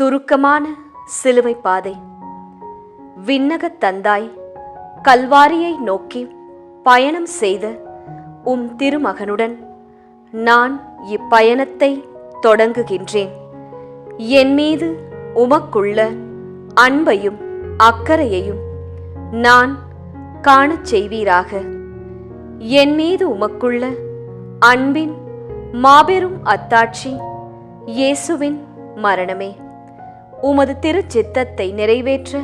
சுருக்கமான சிலுவை பாதை. விண்ணகத் தந்தாய் கல்வாரியை நோக்கி பயணம் செய்த உம் திருமகனுடன் நான் இப்பயணத்தை தொடங்குகின்றேன். என் மீது உமக்குள்ள அன்பையும் அக்கறையையும் நான் காணச் செய்வீராக. என் மீது உமக்குள்ள அன்பின் மாபெரும் அத்தாட்சி இயேசுவின் மரணமே. உமது திருச்சித்தத்தை நிறைவேற்ற.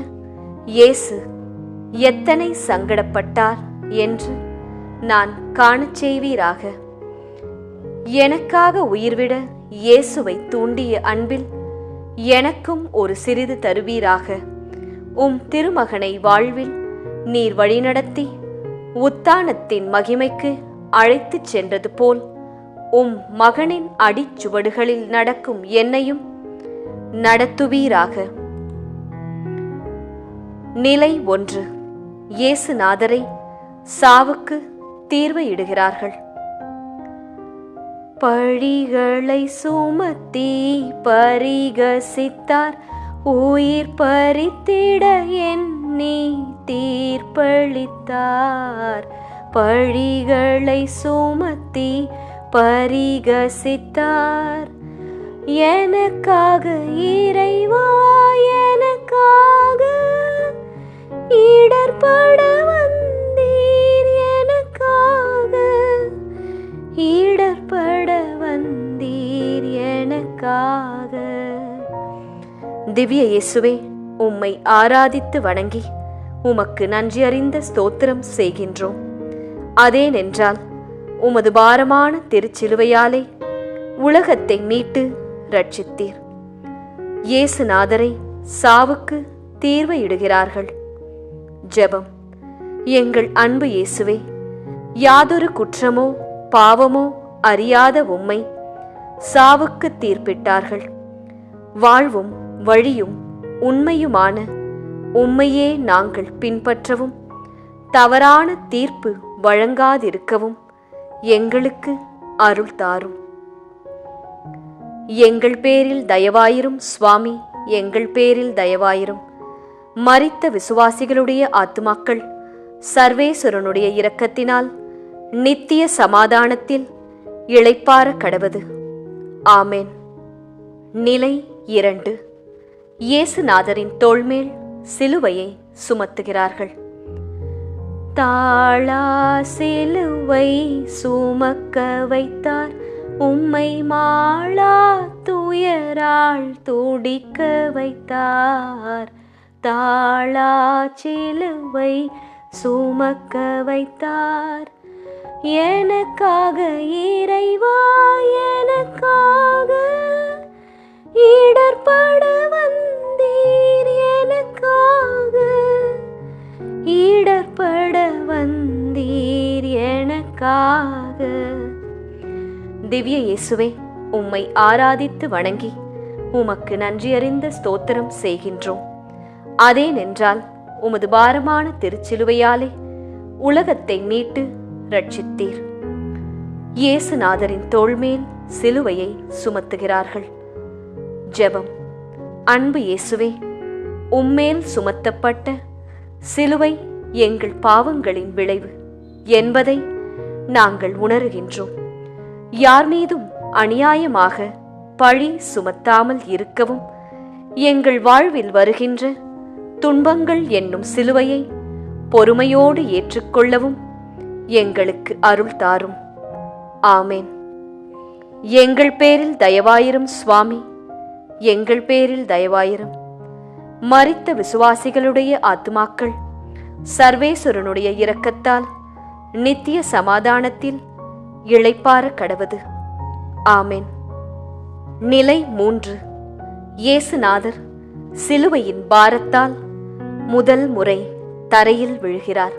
இயேசு எத்தனை சங்கடப்பட்டார் என்று நான் காணச் செய்வீராக. எனக்காக உயிர்விட இயேசுவை தூண்டிய அன்பில் எனக்கும் ஒரு சிறிது தருவீராக. உம் திருமகனை வாழ்வில் நீர் வழிநடத்தி உத்தானத்தின் மகிமைக்கு அழைத்துச் சென்றது போல் உம் மகனின் அடிச்சுவடுகளில் நடக்கும் என்னையும் நடத்துவீராக. நிலை ஒன்று. இயேசுநாதரை சாவுக்கு தீர்வு இடுகிறார்கள் பழிகளை சுமத்தி பரிகசித்தார். உயிர் பறித்திட எண்ணி தீர்ப்பளித்தார். பழிகளை சுமத்தி பரிகசித்தார். எனக்காக இறைவா எனக்காக இடர்பட வந்தீர் எனக்காக இடர்பட வந்தீர் எனக்காக. திவ்ய இயேசுவே உம்மை ஆராதித்து வணங்கி உமக்கு நன்றி அறிந்த ஸ்தோத்திரம் செய்கின்றோம். அதேனென்றால் உமது பாரமான திருச்சிலுவையாலே உலகத்தை மீட்டு ரட்சித்தீர். இயேசுநாதரை சாவுக்கு தீர்வு இடுகிறார்கள் ஜெபம். எங்கள் அன்பு இயேசுவே யாதொரு குற்றமோ பாவமோ அறியாத உம்மை சாவுக்கு தீர்ப்பிட்டார்கள். வாழ்வும் வழியும் உண்மையுமான உம்மையே நாங்கள் பின்பற்றவும் தவறான தீர்ப்பு வழங்காதிருக்கவும் எங்களுக்கு அருள் தாரும் எங்கள் பேரில் தயவாயிரும் சுவாமி எங்கள் பேரில் தயவாயிரும். மறித்த விசுவாசிகளுடைய ஆத்துமாக்கள் சர்வேஸ்வரனுடைய இரக்கத்தினால் நித்திய சமாதானத்தில் இளைப்பார கடவது. ஆமேன். நிலை இரண்டு. இயேசுநாதரின் தோள்மேல் சிலுவையை சுமத்துகிறார்கள். தாளா சிலுவை சுமக்க வைத்தார். உம்மை மாளா துயரால் துடிக்க வைத்தார். தாளா சிலுவை சுமக்க வைத்தார். எனக்காக இறைவா எனக்காக இடர்பட வந்தீர் எனக்காக இடர்பட வந்தீர் எனக்காக திவ்ய இயேசுவே உம்மை ஆராதித்து வணங்கி உமக்கு நன்றியறிந்த ஸ்தோத்திரம் செய்கின்றோம். அதேனென்றால் உமது பாரமான திருச்சிலுவையாலே உலகத்தை மீட்டு ரட்சித்தீர் இயேசுநாதரின் தோள்மேல் சிலுவையை சுமத்துகிறார்கள். ஜெபம். அன்பு இயேசுவே உம்மேல் சுமத்தப்பட்ட சிலுவை எங்கள் பாவங்களின் விளைவு என்பதை நாங்கள் உணருகின்றோம். யார் மீதும் அநியாயமாக பழி சுமத்தாமல் இருக்கவும் எங்கள் வாழ்வில் வருகின்ற துன்பங்கள் என்னும் சிலுவையை பொறுமையோடு ஏற்றுக்கொள்ளவும் எங்களுக்கு அருள் தாரும். ஆமேன். எங்கள் பேரில் தயவாயிரும் சுவாமி எங்கள் பேரில் தயவாயிரும். மறித்த விசுவாசிகளுடைய ஆத்மாக்கள் சர்வேஸ்வரனுடைய இரக்கத்தால் நித்திய சமாதானத்தில் இழைப்பார கடவது. ஆமேன். நிலை மூன்று. இயேசுநாதர் சிலுவையின் பாரத்தால் முதல் முறை தரையில் விழுகிறார்.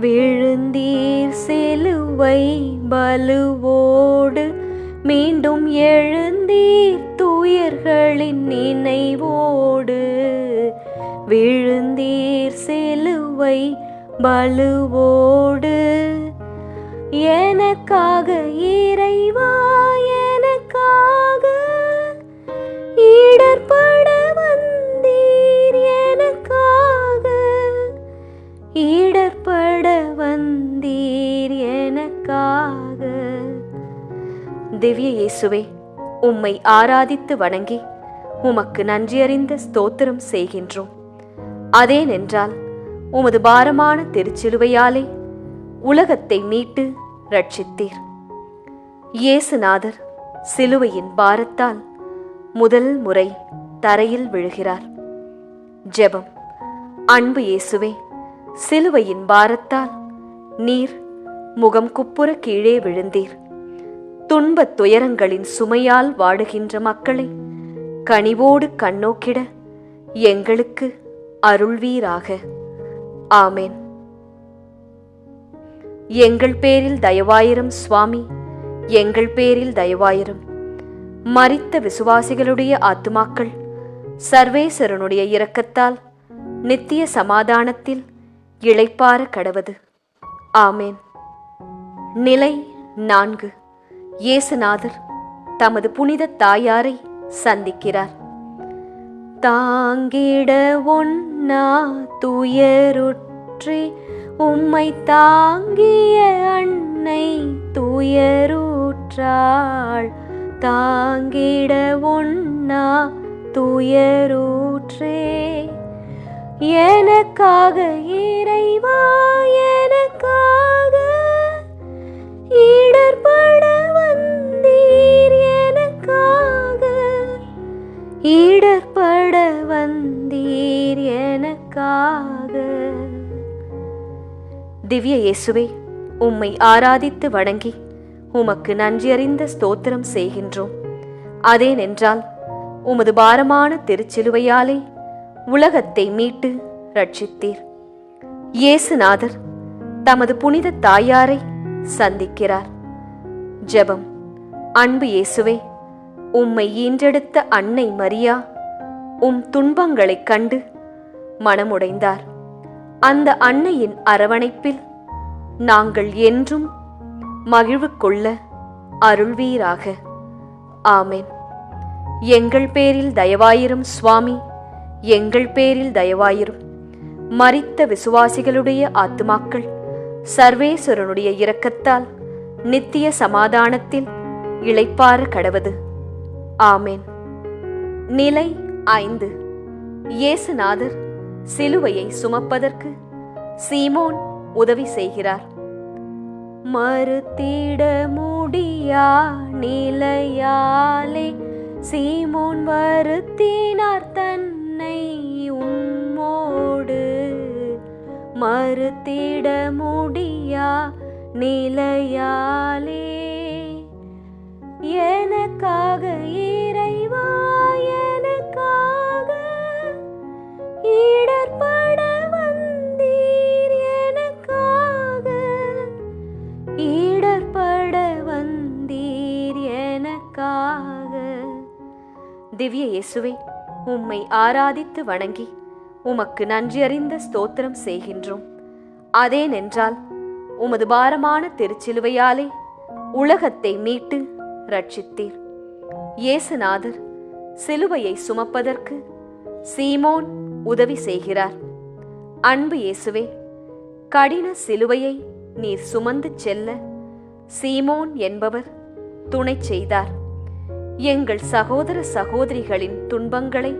விழுந்தீர் சிலுவை பலுவோடு மீண்டும் எழுந்தீர் துயர்களின் நினைவோடு. விழுந்தீர் சிலுவை பலுவோடு எனக்காக இறைவா எனக்காக இடர்பட வந்தீர் எனக்காக இடர்பட வந்தீர் எனக்காக. திவ்ய இயேசுவே உம்மை ஆராதித்து வணங்கி உமக்கு நன்றியறிந்த ஸ்தோத்திரம் செய்கின்றோம். அதேனென்றால் உமது பாரமான திருச்சிலுவையாலே உலகத்தை மீட்டு ரட்சித்தீர் இயேசுநாதர் சிலுவையின் பாரத்தால் முதல் முறை தரையில் விழுகிறார். ஜெபம். அன்பு இயேசுவே சிலுவையின் பாரத்தால் நீர் முகம் குப்புற கீழே விழுந்தீர். துன்பத் துயரங்களின் சுமையால் வாடுகின்ற மக்களை கனிவோடு கண்ணோக்கிட எங்களுக்கு அருள்வீராக. ஆமேன். எங்கள் பேரில் தயவாயிரம் சுவாமி எங்கள் பேரில் தயவாயிரம். மறித்த விசுவாசிகளுடைய ஆத்துமாக்கள் சர்வேசரனுடைய இரக்கத்தால் நித்திய சமாதானத்தில் இழைப்பார கடவது. ஆமேன். நிலை நான்கு. இயேசுநாதர் தமது புனித தாயாரை சந்திக்கிறார். தாங்கிட ஒன்னா துயருற்றி உம்மை தாங்கிய அன்னை துயரூற்றாள். தாங்கிட ஒன்னா துயரூற்றே. எனக்காக இறைவா எனக்காக இடர்பட வந்தீர் எனக்காக இடர்பட வந்தீர் எனக்காக திவ்ய இயேசுவே உம்மை ஆராதித்து வணங்கி உமக்கு நன்றியறிந்த ஸ்தோத்திரம் செய்கின்றோம். அதேனென்றால் உமது பாரமான திருச்சிலுவையாலே உலகத்தை மீட்டு ரட்சித்தீர் இயேசுநாதர் தமது புனித தாயாரை சந்திக்கிறார். ஜெபம். அன்பு இயேசுவே உம்மை ஈன்றெடுத்த அன்னை மரியா உம் துன்பங்களைக் கண்டு மனமுடைந்தார். அந்த அன்னையின் அரவணைப்பில் நாங்கள் என்றும் மகிழ்வு கொள்ள அருள்வீராக. ஆமேன். எங்கள் பேரில் தயவாயிரும் சுவாமி எங்கள் பேரில் தயவாயிரும். மறித்த விசுவாசிகளுடைய ஆத்துமாக்கள் சர்வேஸ்வரனுடைய இரக்கத்தால் நித்திய சமாதானத்தில் இளைப்பார கடவது. ஆமேன். நிலை ஐந்து. இயேசுநாதர் சிலுவையை சுமப்பதற்கு சீமோன் உதவி செய்கிறார். மறுத்திட முடியா நிலையாலே சீமோன் வருத்தினார் தன்னை உம்மோடு. மறுத்திட முடியா நிலையாலே எனக்காக இடர்பட வந்தீர் எனக்காக. இடர்பட வந்தீர் எனக்காக. திவ்ய இயேசுவே உம்மை ஆராதித்து வணங்கி உமக்கு நன்றியறிந்த ஸ்தோத்திரம் செய்கின்றோம். அதேனென்றால் உமது பாரமான திருச்சிலுவையாலே உலகத்தை மீட்டு ரட்சித்தீர் இயேசுநாதர் சிலுவையை சுமப்பதற்கு சீமோன் உதவி செய்கிறார். அன்பு இயேசுவே கடின சிலுவையை நீர் சுமந்து செல்ல சீமோன் என்பவர் துணை செய்தார். எங்கள் சகோதர சகோதரிகளின் துன்பங்களை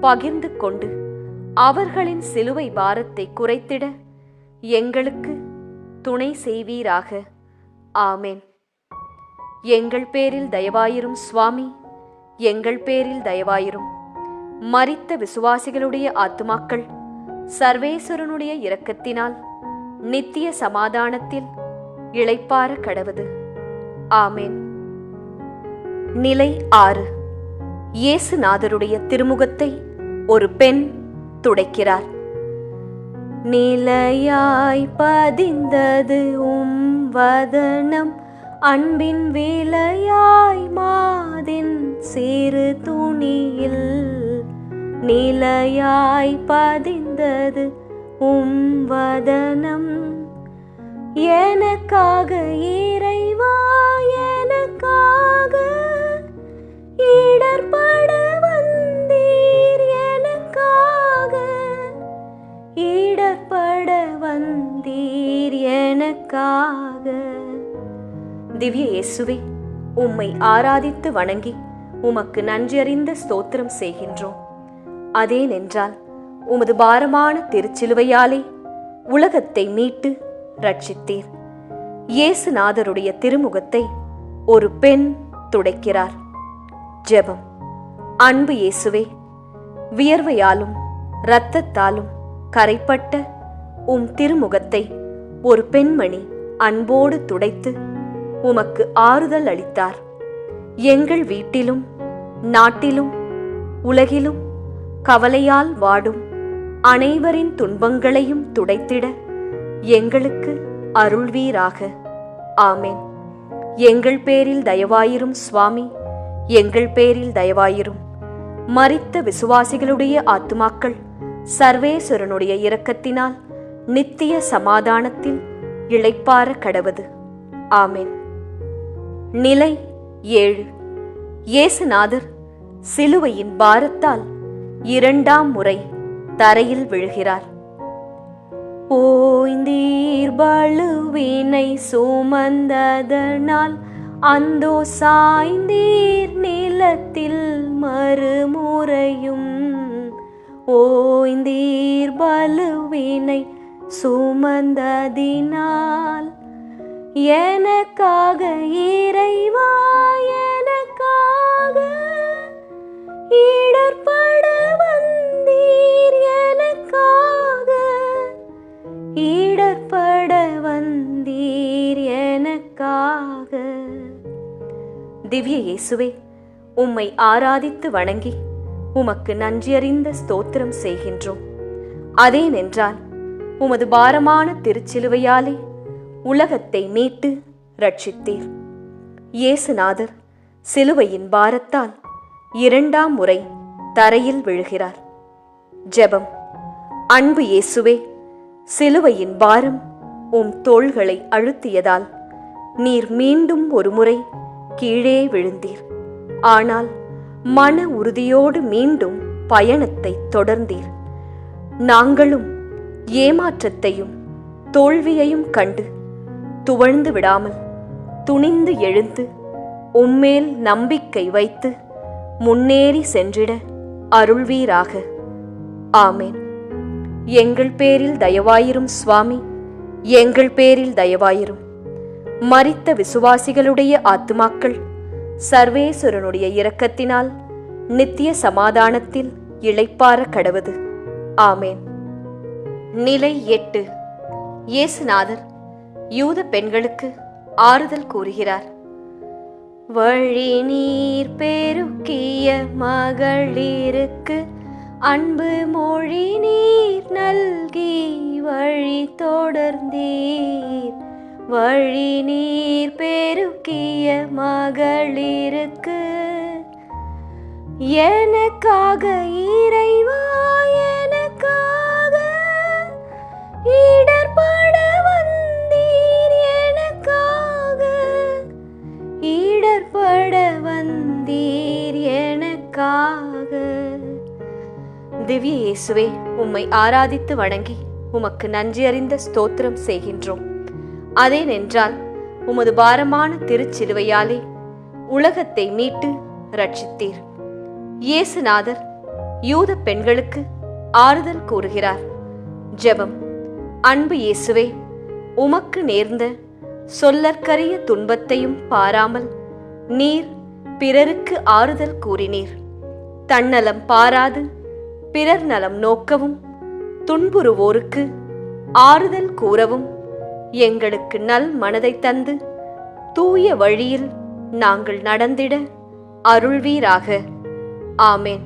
பகிர்ந்து கொண்டு அவர்களின் சிலுவை பாரத்தை குறைத்திட எங்களுக்கு துணை செய்வீராக. ஆமேன். எங்கள் பேரில் தயவாயிரும் சுவாமி எங்கள் பேரில் தயவாயிரும். மறித்த விசுவாசிகளுடைய ஆத்துமாக்கள் சர்வேஸ்வரனுடைய இரக்கத்தினால் நித்திய சமாதானத்தில் இளைப்பார கடவது. ஆமேன். நிலை ஆறு. இயேசுநாதருடைய திருமுகத்தை ஒரு பெண் துடைக்கிறார். நிலையாய் பதிந்தது உம் வதனம் அன்பின் விலையாய் மா நிலையாய் பதிந்தது உம் வதனம். எனக்காக இறைவா எனக்காக இடர்பட வந்தீர் எனக்காக இடர்பட வந்தீர் எனக்காக. திவ்ய இயேசுவே உம்மை ஆராதித்து வணங்கி உமக்கு நன்றியறிந்த ஸ்தோத்திரம் செய்கின்றோம். அதேனென்றால் உமது பாரமான திருச்சிலுவையாலே உலகத்தை மீட்டு ரட்சித்தீர் இயேசுநாதருடைய திருமுகத்தை ஒரு பெண் துடைக்கிறார். ஜெபம். அன்பு இயேசுவே வியர்வையாலும் இரத்தத்தாலும் கரைப்பட்ட உம் திருமுகத்தை ஒரு பெண்மணி அன்போடு துடைத்து உமக்கு ஆறுதல் அளித்தார். எங்கள் வீட்டிலும் நாட்டிலும் உலகிலும் கவலையால் வாடும். அனைவரின் துன்பங்களையும் துடைத்திட எங்களுக்கு அருள்வீராக. ஆமேன். எங்கள் பேரில் தயவாயிரும் சுவாமி எங்கள் பேரில் தயவாயிரும். மறித்த விசுவாசிகளுடைய ஆத்துமாக்கள் சர்வேஸ்வரனுடைய இரக்கத்தினால் நித்திய சமாதானத்தில் இளைப்பார கடவது. ஆமேன். நிலை ஏழு. இயேசுநாதர் சிலுவையின் பாரத்தால் இரண்டாம் முறை தரையில் விழுகிறார். ஓய்ந்தீர் பழுவினை சுமந்ததனால் அந்தோ சாய்ந்தீர் நிலத்தில் மறுமுறையும் ஓய்ந்தீர் பலுவினை சுமந்ததினால் எனக்காக இறைவா எனக்காக இடர்பட நீர் எனக்காக ஈடற்பட வந்தீர் எனக்காக. திவ்ய இயேசுவே உம்மை ஆராதித்து வணங்கி உமக்கு நன்றியறிந்த ஸ்தோத்திரம் செய்கின்றோம். அதேனென்றால் உமது பாரமான திருச்சிலுவையாலே உலகத்தை மீட்டு ரட்சித்தீர் இயேசுநாதர் சிலுவையின் பாரத்தால் இரண்டாம் முறை தரையில் விழுகிறார். ஜெபம். அன்பு இயேசுவே சிலுவையின் பாரம் உம் தோள்களை அழுத்தியதால் நீர் மீண்டும் ஒருமுறை கீழே விழுந்தீர். ஆனால் மன உறுதியோடு மீண்டும் பயணத்தை தொடர்ந்தீர். நாங்களும் ஏமாற்றத்தையும் தோல்வியையும் கண்டு துவழ்ந்து விடாமல் துணிந்து எழுந்து உம்மேல் நம்பிக்கை வைத்து முன்னேறி சென்றிட அருள்வீராக. ஆமேன். எங்கள் பேரில் தயவாயிரும் சுவாமி எங்கள் பேரில் தயவாயிரும். மறித்த விசுவாசிகளுடைய ஆத்துமாக்கள் சர்வேஸ்வரனுடைய இரக்கத்தினால் நித்திய சமாதானத்தில் இளைப்பார கடவது. ஆமேன். நிலை எட்டு. இயேசுநாதர் யூத பெண்களுக்கு ஆறுதல் கூறுகிறார். வழி நீர் பெருக்கிய மகளிருக்கு அன்பு மொழி நீர் நல்கி வழி தொடர்ந்தீர். வழி நீர் பெருக்கிய மகளிருக்கு. எனக்காக இறைவா எனக்காக இடர்பட வந்தீர் எனக்காக இடர்பட வந்தீர் எனக்காக. திவ்ய இயேசுவே உம்மை ஆராதித்து வணங்கி உமக்கு நன்றியறிந்த ஸ்தோத்திரம் செய்கின்றோம். அதேனென்றால் உமது பாரமான திருச்சிலுவையாலே உலகத்தை மீட்டு ரட்சித்தீர் இயேசுநாதர் யூத பெண்களுக்கு ஆறுதல் கூறுகிறார். ஜெபம் அன்பு இயேசுவே உமக்கு நேர்ந்த சொல்லற்கரிய துன்பத்தையும் பாராமல் நீர் பிறருக்கு ஆறுதல் கூறினீர். தன்னலம் பாராது பிறர் நலம் நோக்கவும் துன்புறுவோருக்கு ஆறுதல் கூறவும் எங்களுக்கு நல் மனதை தந்து தூய வழியில் நாங்கள் நடந்திட அருள்வீராக. ஆமேன்.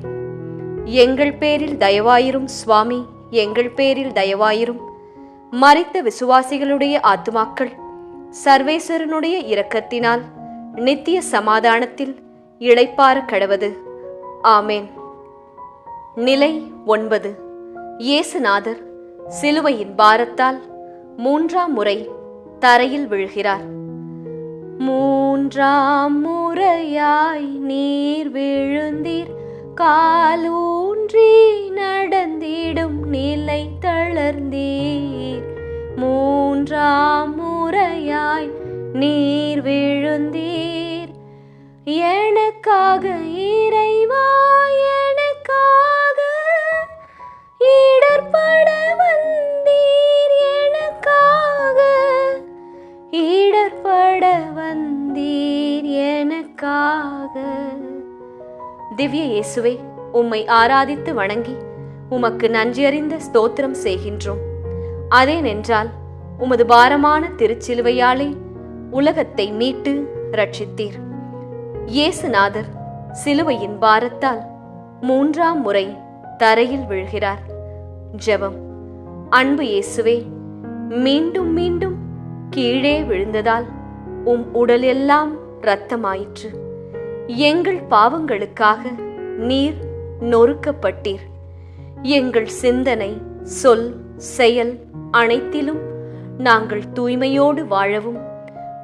எங்கள் பேரில் தயவாயிரும் சுவாமி எங்கள் பேரில் தயவாயிரும் மறைத்த விசுவாசிகளுடைய ஆத்மாக்கள் சர்வேஸ்வரனுடைய இரக்கத்தினால் நித்திய சமாதானத்தில் இளைப்பார கடவது. ஆமேன். நிலை ஒன்பது. இயேசுநாதர் சிலுவையின் பாரத்தால் மூன்றாம் முறை தரையில் விழுகிறார். மூன்றாம் முறையாய் நீர் விழுந்தீர். காலூன்றி நடந்திடும் நிலை தளர்ந்தீர். மூன்றாம் முறையாய் நீர் விழுந்தீர். எனக்காக இறைவா எனக்காக இடர்பட வந்தீர் எனக்காக. இடர்பட வந்தீர் எனக்காக. திவ்ய இயேசுவே உம்மை ஆராதித்து வணங்கி உமக்கு நன்றியறிந்த ஸ்தோத்திரம் செய்கின்றோம். அதேனென்றால் உமது பாரமான திருச்சிலுவையாலே உலகத்தை மீட்டு ரட்சித்தீர் இயேசுநாதர் சிலுவையின் பாரத்தால் மூன்றாம் முறை தரையில் விழுகிறார். ஜெபம். அன்பு இயேசுவே மீண்டும் மீண்டும் கீழே விழுந்ததால் உம் உடலெல்லாம் இரத்தமாயிற்று. எங்கள் பாவங்களுக்காக நீர் நொறுக்கப்பட்டீர். எங்கள் சிந்தனை சொல் செயல் அனைத்திலும் நாங்கள் தூய்மையோடு வாழவும்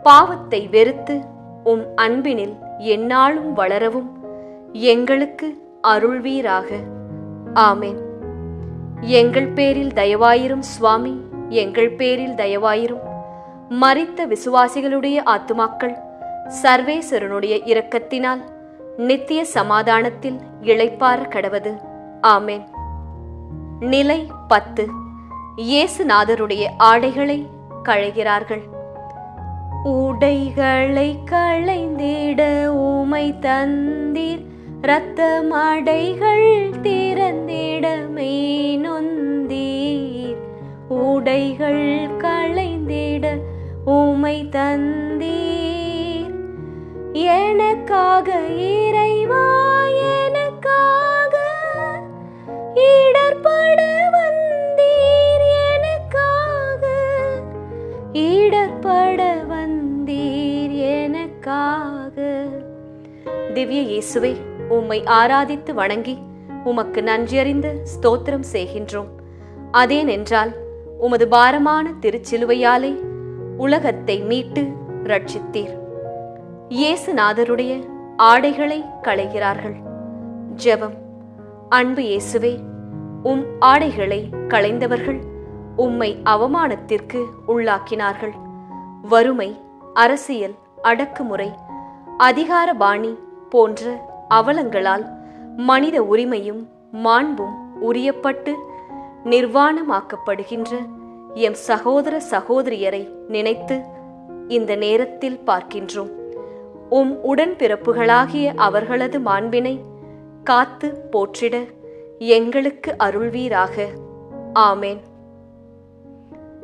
பாவத்தை வெறுத்து உம் அன்பினில் எந்நாளும் வளரவும் எங்களுக்கு அருள்வீராக. ஆமேன். எங்கள் பேரில் தயவாயிரும் சுவாமி எங்கள் பேரில் தயவாயிரும். மறித்த விசுவாசிகளுடைய ஆத்துமாக்கள் சர்வேஸ்வரனுடைய இரக்கத்தினால் நித்திய சமாதானத்தில் இழைப்பார கடவது. ஆமென். நிலை பத்து. இயேசுநாதருடைய ஆடைகளை களைகிறார்கள் உடைகளை களைந்திட உமை தந்தீர். இரத்த இரத்தமடைகள் திறந்திடமே நொந்தீர் உடைகள் களைந்திட உமை தந்தீர். எனக்காக இறைவா எனக்காக இடர்பட வந்தீர் எனக்காக இடர்பட வந்தீர் எனக்காக. திவ்ய இயேசுவை உம்மை ஆராதித்து வணங்கி உமக்கு நன்றியறிந்து ஸ்தோத்திரம் செய்கின்றோம். அதேனென்றால் உமது பாரமான திருச்சிலுவையாலே உலகத்தை மீட்டு ரட்சித்தீர் இயேசுநாதருடைய ஆடைகளை களைகிறார்கள். ஜெபம். அன்பு இயேசுவே உம் ஆடைகளை களைந்தவர்கள் உம்மை அவமானத்திற்கு உள்ளாக்கினார்கள். வறுமை அரசியல் அடக்குமுறை அதிகார பாணி போன்ற அவலங்களால் மனித உரிமையும் மாண்பும் உரியப்பட்டு நிர்வாணமாக்கப்படுகின்ற எம் சகோதர சகோதரியரை நினைத்து இந்த நேரத்தில் பார்க்கின்றோம். உம் உடன்பிறப்புகளாகிய அவர்களது மாண்பினை காத்து போற்றிட எங்களுக்கு அருள்வீராக. ஆமேன்.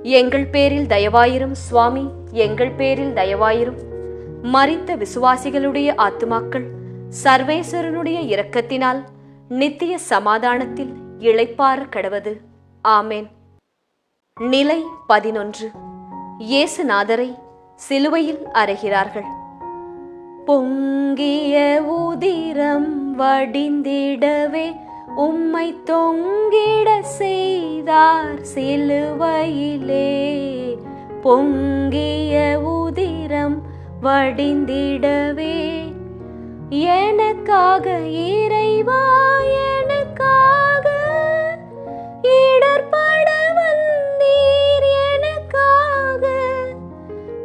எங்கள் பேரில் தயவாயிரும் சுவாமி எங்கள் பேரில் தயவாயிரும். மறித்த விசுவாசிகளுடைய ஆத்துமாக்கள் சர்வேஸ்வரனுடைய இரக்கத்தினால் நித்திய சமாதானத்தில் இழைப்பார கடவது. ஆமேன். நிலை பதினொன்று. இயேசுநாதரை சிலுவையில் அறைகிறார்கள். பொங்கிய உதிரம் வடிந்திடவே உம்மை தொங்கிட செய்தார் சிலுவையிலே. பொங்கிய உதிரம் வடிந்திடவே எனக்காக இறைவா எனக்காக இடர்பட வந்தீர் எனக்காக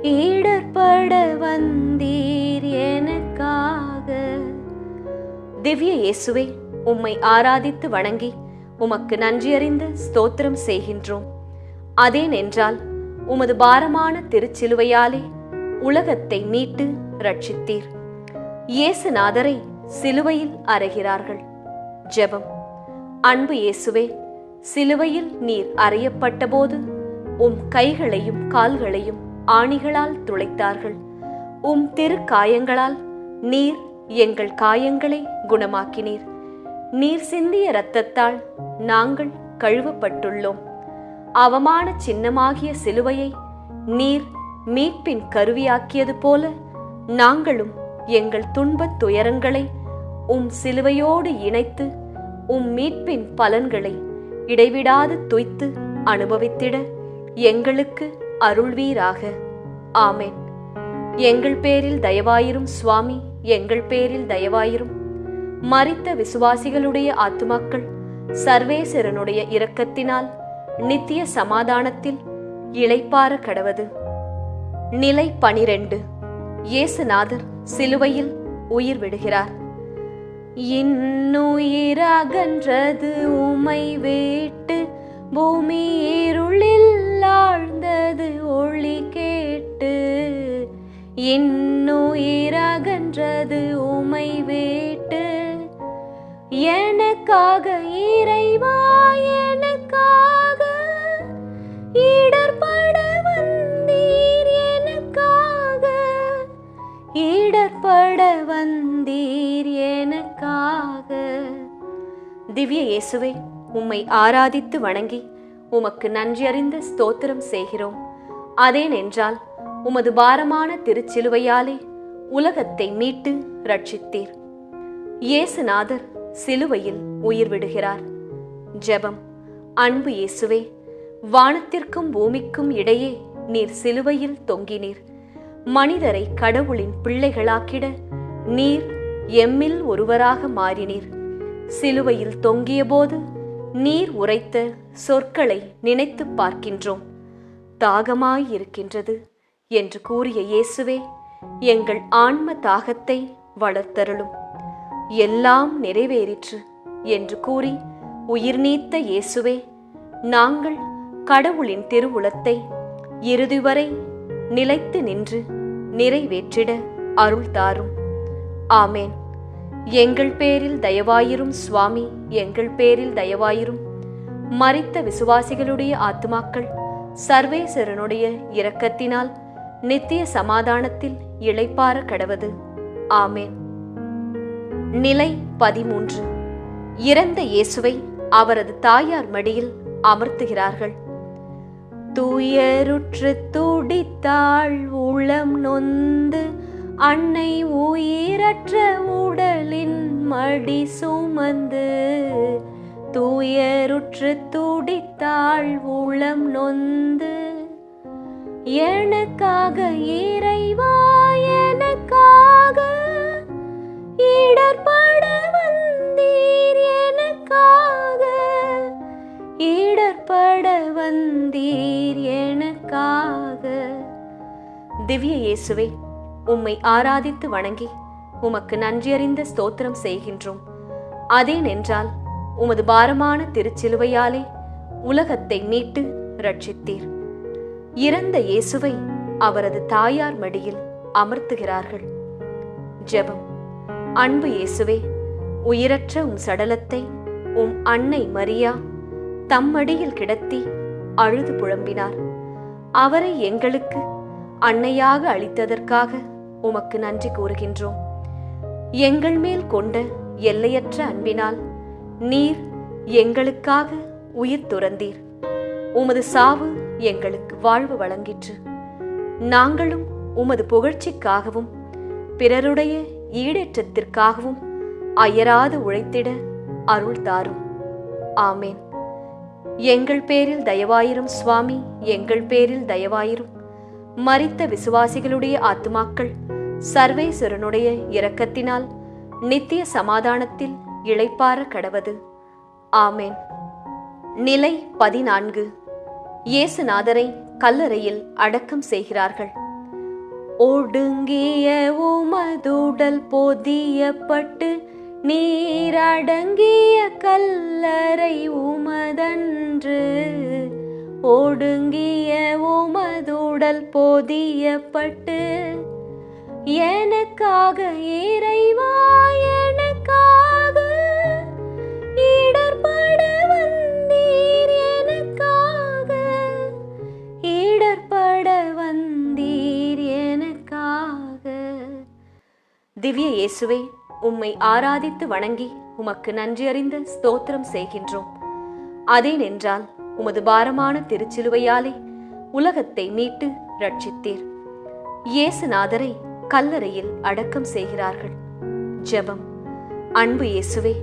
இடர்பட வந்தீர் எனக்காக. திவ்ய இயேசுவே உம்மை ஆராதித்து வணங்கி உமக்கு நன்றியறிந்து ஸ்தோத்திரம் செய்கின்றோம். அதேனென்றால் உமது பாரமான திருச்சிலுவையாலே உலகத்தை மீட்டு ரட்சித்தீர். இயேசுநாதரை சிலுவையில் அறைகிறார்கள். ஜெபம். அன்பு இயேசுவே சிலுவையில் நீர் அறையப்பட்டபோது உம் கைகளையும் கால்களையும் ஆணிகளால் துளைத்தார்கள். உம் திருக்காயங்களால் நீர் எங்கள் காயங்களை குணமாக்கினீர். நீர் சிந்திய இரத்தத்தால் நாங்கள் கழுவப்பட்டுள்ளோம். அவமான சின்னமாகிய சிலுவையை நீர் மீட்பின் கருவியாக்கியது போல நாங்களும் எங்கள் துன்பத் துயரங்களை உம் சிலுவையோடு இணைத்து உம் மீட்பின் பலன்களை இடைவிடாது துய்த்து அனுபவித்திட எங்களுக்கு அருள்வீராக. ஆமேன். எங்கள் பேரில் தயவாயிரும் சுவாமி எங்கள் பேரில் தயவாயிரும். மறித்த விசுவாசிகளுடைய ஆத்துமாக்கள் சர்வேசரனுடைய இரக்கத்தினால் நித்திய சமாதானத்தில் இளைப்பார கடவது. நிலை பனிரெண்டு. இயேசுநாதர் சிலுவையில் உயிர் விடுகிறார். இன்னுயிராகன்றது உமை வேட்டு பூமி இருளில் ஆழ்ந்தது ஒளி கேட்டு. இன்னுயிராகன்றது உமை வேட்டு எனக்காக இறைவா எனக்காக இடர் ஈடற்பட வந்தீர் எனக்காக. திவ்ய இயேசுவை உம்மை ஆராதித்து வணங்கி உமக்கு நன்றியறிந்த ஸ்தோத்திரம் செய்கிறோம். அதேனென்றால் உமது பாரமான திருச்சிலுவையாலே உலகத்தை மீட்டு ரட்சித்தீர் இயேசுநாதர் சிலுவையில் உயிர் விடுகிறார். ஜெபம். அன்பு இயேசுவே வானத்திற்கும் பூமிக்கும் இடையே நீர் சிலுவையில் தொங்கினீர். மனிதரை கடவுளின் பிள்ளைகளாக்கிட நீர் எம்மில் ஒருவராக மாறினீர். சிலுவையில் தொங்கியபோது நீர் உரைத்த சொற்களை நினைத்து பார்க்கின்றோம். தாகமாயிருக்கின்றது என்று கூறிய இயேசுவே எங்கள் ஆன்ம தாகத்தை வளர்த்தருளும். எல்லாம் நிறைவேறிற்று என்று கூறி உயிர் நீத்த இயேசுவே நாங்கள் கடவுளின் திருவுளத்தை இறுதி வரை நிலைத்து நின்று நிறைவேற்றிட அருள் தாரும். ஆமேன். எங்கள் பேரில் தயவாயிரும் சுவாமி எங்கள் பேரில் தயவாயிரும். மறித்த விசுவாசிகளுடைய ஆத்துமாக்கள் சர்வேசரனுடைய இரக்கத்தினால் நித்திய சமாதானத்தில் இளைப்பார கடவது. ஆமேன். நிலை பதிமூன்று. இறந்த இயேசுவை அவரது தாயார் மடியில் அமர்த்துகிறார்கள். துயருற்று துடித்தாள் உளம் நொந்து அன்னை உயிரற்ற உடலின் மடி சுமந்து. துயருற்று துடித்தாள் உளம் நொந்து எனக்காக இறைவா எனக்காக இடர்பட வந்தீர் எனக்காக ஈடற்பட வந்தீர் எனக்காக. திவ்ய இயேசுவே உம்மை ஆராதித்து வணங்கி உமக்கு நன்றியறிந்த ஸ்தோத்திரம் செய்கின்றோம். அதேனென்றால் உமது பாரமான திருச்சிலுவையாலே உலகத்தை மீட்டு ரட்சித்தீர் இறந்த இயேசுவை அவரது தாயார் மடியில் அமர்த்துகிறார்கள். ஜெபம். அன்பு இயேசுவே உயிரற்ற உம் சடலத்தை உம் அன்னை மரியா தம்மடியில் கிடத்தி அழுது புழம்பினார் அவரை எங்களுக்கு அன்னையாக அளித்ததற்காக உமக்கு நன்றி கூறுகின்றோம். எங்கள் மேல் கொண்ட எல்லையற்ற அன்பினால் நீர் எங்களுக்காக உயிர் துறந்தீர். உமது சாவு எங்களுக்கு வாழ்வு வழங்கிற்று. நாங்களும் உமது புகழ்ச்சிக்காகவும் பிறருடைய ஈடேற்றத்திற்காகவும் அயராது உழைத்திட அருள் தாரும். ஆமேன். எங்கள் பேரில் தயவாயிரும் சுவாமி எங்கள் பேரில் தயவாயிரும். மறித்த விசுவாசிகளுடைய ஆத்துமாக்கள் சர்வேஸ்வரனுடைய இரக்கத்தினால் நித்திய சமாதானத்தில் இழைப்பார கடவது. ஆமேன். நிலை பதினான்கு. இயேசுநாதரை கல்லறையில் அடக்கம் செய்கிறார்கள். ஒடுங்கிய உமதுடல் பொதியப்பட்டு நீரடங்கிய கல்லறை உமதன்று ஒடுங்கிய உமதுடல் பொதியப்பட்டு எனக்காக இறைவா எனக்காக இடர்பட வந்தீர் எனக்காக இடர்பட வந்தீர் எனக்காக. திவ்ய இயேசுவே உம்மை ஆராதித்து வணங்கி உமக்கு நன்றியறிந்த ஸ்தோத்திரம் செய்கின்றோம். அதேனென்றால் உமது பாரமான திருச்சிலுவையாலே உலகத்தை மீட்டு ரட்சித்தீர் இயேசுநாதரை கல்லறையில் அடக்கம் செய்கிறார்கள். ஜெபம். அன்பு இயேசுவே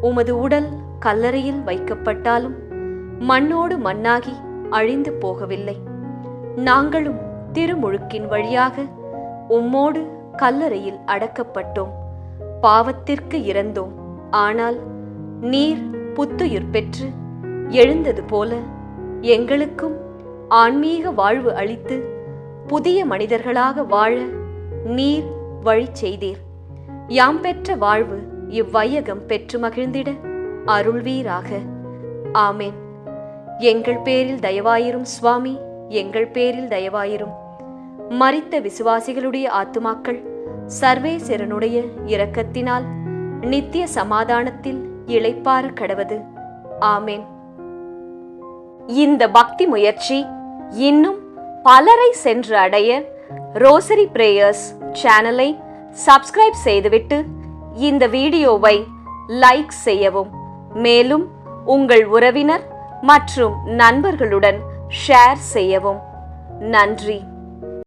உமது உடல் கல்லறையில் வைக்கப்பட்டாலும் மண்ணோடு மண்ணாகி அழிந்து போகவில்லை. நாங்களும் திருமுழுக்கின் வழியாக உம்மோடு கல்லறையில் அடக்கப்பட்டோம். பாவத்திற்கு இறந்தோம். ஆனால் நீர் புத்துயிர் பெற்று எழுந்தது போல எங்களுக்கும் ஆன்மீக வாழ்வு அளித்து புதிய மனிதர்களாக வாழ நீர் வழி செய்தீர். யாம் பெற்ற வாழ்வு இவ்வையகம் பெற்று மகிழ்ந்திட அருள்வீராக. ஆமேன். எங்கள் பேரில் தயவாயிரும் சுவாமி எங்கள் பேரில் தயவாயிரும். மறித்த விசுவாசிகளுடைய ஆத்துமாக்கள் சர்வேசரனுடைய இரக்கத்தினால் நித்திய சமாதானத்தில் இழைப்பாறு கடவது. ஆமேன். இந்த பக்தி முயற்சி இன்னும் பலரை சென்று அடைய ரோசரி பிரேயர்ஸ் சேனலை சப்ஸ்கிரைப் செய்துவிட்டு இந்த வீடியோவை லைக் செய்யவும். மேலும் உங்கள் உறவினர் மற்றும் நண்பர்களுடன் ஷேர் செய்யவும். நன்றி.